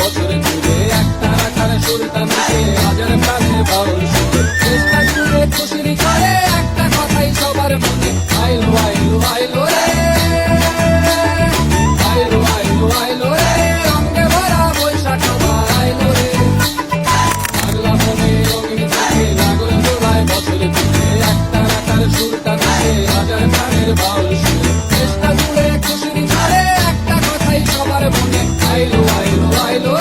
বছরে var bugün Aylo aylo aylo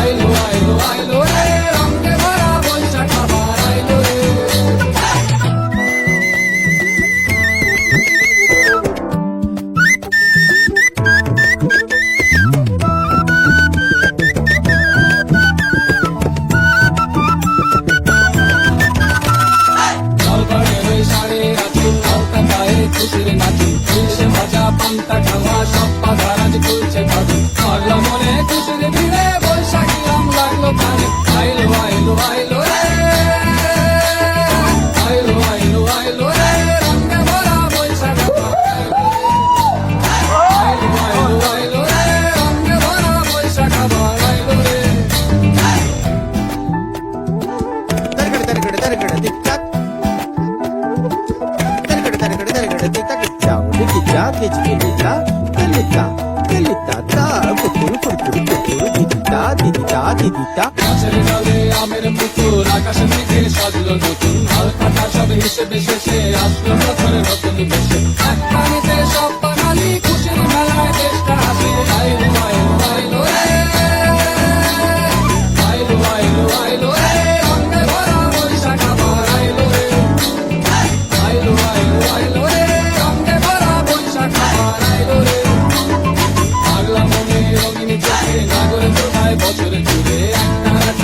Aylo aylo aylo আমটা খাওয়া সব পাখা রাজ তুলছে ধরে করল মনে খুশির ভিড়ে বৈশাখী আম লাগল কানে আইলো আইলো আইলো রে। আইলো আইলো আইলো রে। রঙে ভরা বৈশাখ আইলো আইলো আইলো রে। রঙে ভরা বৈশাখ আবার আইলো রে তার কেটে তার কেটে তার কেটে। ಗೆಜ್ಜಿಗಿಜ್ಜ ಗೆಜ್ಜಿಗೆಜ್ಜ ಗೆಲ್ಲುತ್ತ ಗೆಲ್ಲುತ್ತ ತಾ ಕುಕ್ಕುರು ಕುರ್ಕುರು ಕುಕ್ಕುರು ದಿದಿತ ದಿದಿತ ದಿದಿತ আমের পুকুর আকাশের দিকে সাজলো নতুন হালকাটা সব হিসেবে শেষে আসলো বছরের